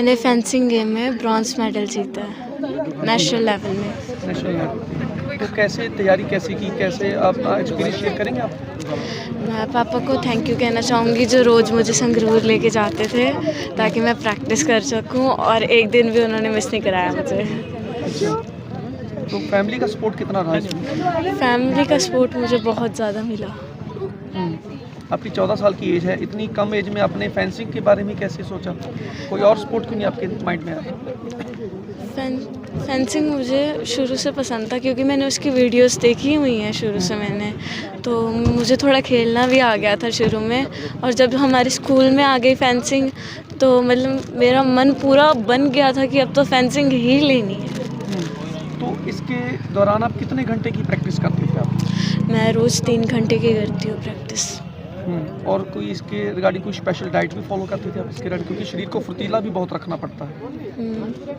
मैंने fencing game में bronze medal जीता है नेशनल लेवल में। नेशनल लेवल तो कैसे तैयारी कैसे की कैसे आप एक्सपीरियंस शेयर करेंगे आप? मैं पापा को थैंक यू कहना चाहूँगी जो रोज़ मुझे संगरूर लेके जाते थे ताकि मैं प्रैक्टिस कर सकूँ और एक दिन भी उन्होंने मिस नहीं कराया मुझे। तो फैमिली का सपोर्ट कितना रहा? फैमिली का सपोर्ट मुझे बहुत ज़्यादा मिला। आपकी चौदह साल की एज है इतनी कम एज में आपने फेंसिंग के बारे में कैसे सोचा? कोई और स्पोर्ट क्यों नहीं आपके माइंड में आया? फेंसिंग मुझे शुरू से पसंद था क्योंकि मैंने उसकी वीडियोस देखी हुई हैं शुरू से मैंने। तो मुझे थोड़ा खेलना भी आ गया था शुरू में और जब हमारे स्कूल में आ गई फेंसिंग तो मतलब मेरा मन पूरा बन गया था कि अब तो फेंसिंग ही लेनी है। तो इसके दौरान आप कितने घंटे की प्रैक्टिस करते थे आप? मैं रोज़ तीन घंटे की करती हूँ प्रैक्टिस और कोई इसके रिगार्डिंग कोई स्पेशल डाइट भी फॉलो करते थे आप इसके रिगार्डिंग क्योंकि शरीर को फुर्तीला भी बहुत रखना पड़ता है।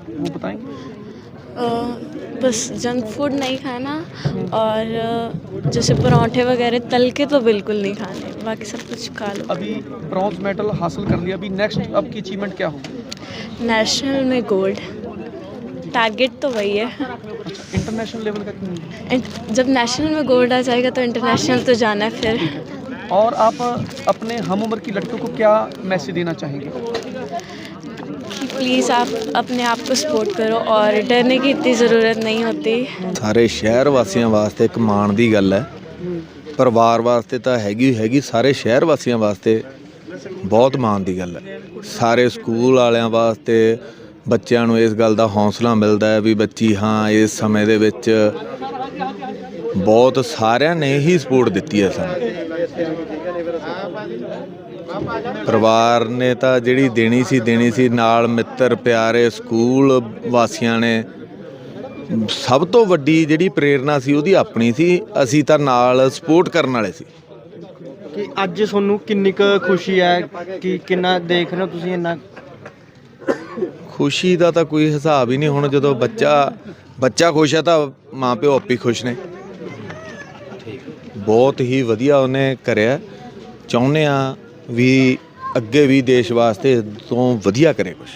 वो बताएँगे? बस जंक फ़ूड नहीं खाना और जैसे पराठे वगैरह तल के तो बिल्कुल नहीं खाने बाकी सब कुछ खा लो। अभी ब्रॉन्ज मेडल हासिल कर लिया अभी नेक्स्ट आपकी अचीवमेंट क्या होगी? नेशनल में गोल्ड टारगेट तो वही है। अच्छा इंटरनेशनल लेवल का? जब नेशनल में गोल्ड आ जाएगा तो इंटरनेशनल तो जाना है फिर। और आप अपने हम उम्र की लड़कियों को क्या मैसेज देना चाहेंगे कि प्लीज़ आप अपने आप को सपोर्ट करो और डरने की इतनी ज़रूरत नहीं होती ਸਾਰੇ ਸ਼ਹਿਰ ਵਾਸੀਆਂ ਵਾਸਤੇ ਇੱਕ ਮਾਣ ਦੀ ਗੱਲ ਹੈ ਪਰਿਵਾਰ ਵਾਸਤੇ ਤਾਂ ਹੈਗੀ ਹੀ ਹੈਗੀ ਸਾਰੇ ਸ਼ਹਿਰ ਵਾਸੀਆਂ ਵਾਸਤੇ ਬਹੁਤ ਮਾਣ ਦੀ ਗੱਲ ਹੈ ਸਾਰੇ ਸਕੂਲ ਵਾਲਿਆਂ ਵਾਸਤੇ ਬੱਚਿਆਂ ਨੂੰ ਇਸ ਗੱਲ ਦਾ ਹੌਸਲਾ ਮਿਲਦਾ ਹੈ ਵੀ ਬੱਚੀ ਹਾਂ ਇਸ ਸਮੇਂ ਦੇ ਵਿੱਚ ਬਹੁਤ ਸਾਰਿਆਂ ਨੇ ਹੀ ਸਪੋਰਟ ਦਿੱਤੀ ਹੈ ਸਾਨੂੰ ਪਰਿਵਾਰ ਨੇ ਤਾਂ ਜਿਹੜੀ ਦੇਣੀ ਸੀ ਦੇਣੀ ਸੀ। ਨਾਲ ਮਿੱਤਰ ਪਿਆਰੇ ਸਕੂਲ ਵਾਸੀਆਂ ਨੇ ਸਭ ਤੋਂ ਵੱਡੀ ਜਿਹੜੀ ਪ੍ਰੇਰਣਾ ਸੀ ਉਹਦੀ ਆਪਣੀ ਸੀ। ਅਸੀਂ ਤਾਂ ਨਾਲ ਸਪੋਰਟ ਕਰਨ ਵਾਲੇ ਸੀ। ਕਿ ਅੱਜ ਤੁਹਾਨੂੰ ਕਿੰਨੀ ਕੁ ਖੁਸ਼ੀ ਹੈ? ਕਿ ਕਿੰਨਾ ਦੇਖ ਰਹੇ ਹੋ ਤੁਸੀਂ ਇੰਨਾ? ਖੁਸ਼ੀ ਦਾ ਤਾਂ ਕੋਈ ਹਿਸਾਬ ਹੀ ਨਹੀਂ। ਹੁਣ ਜਦੋਂ ਬੱਚਾ ਬੱਚਾ ਖੁਸ਼ ਹੈ ਤਾਂ ਮਾਂ ਪਿਓ ਆਪੇ ਖੁਸ਼ ਨੇ। ਬਹੁਤ ਹੀ ਵਧੀਆ ਉਹਨੇ ਕਰਿਆ। ਚਾਹੁੰਦੇ ਆ ਵੀ ਅੱਗੇ ਵੀ ਦੇਸ਼ ਵਾਸਤੇ ਤੋਂ ਵਧੀਆ ਕਰੇ ਕੁਝ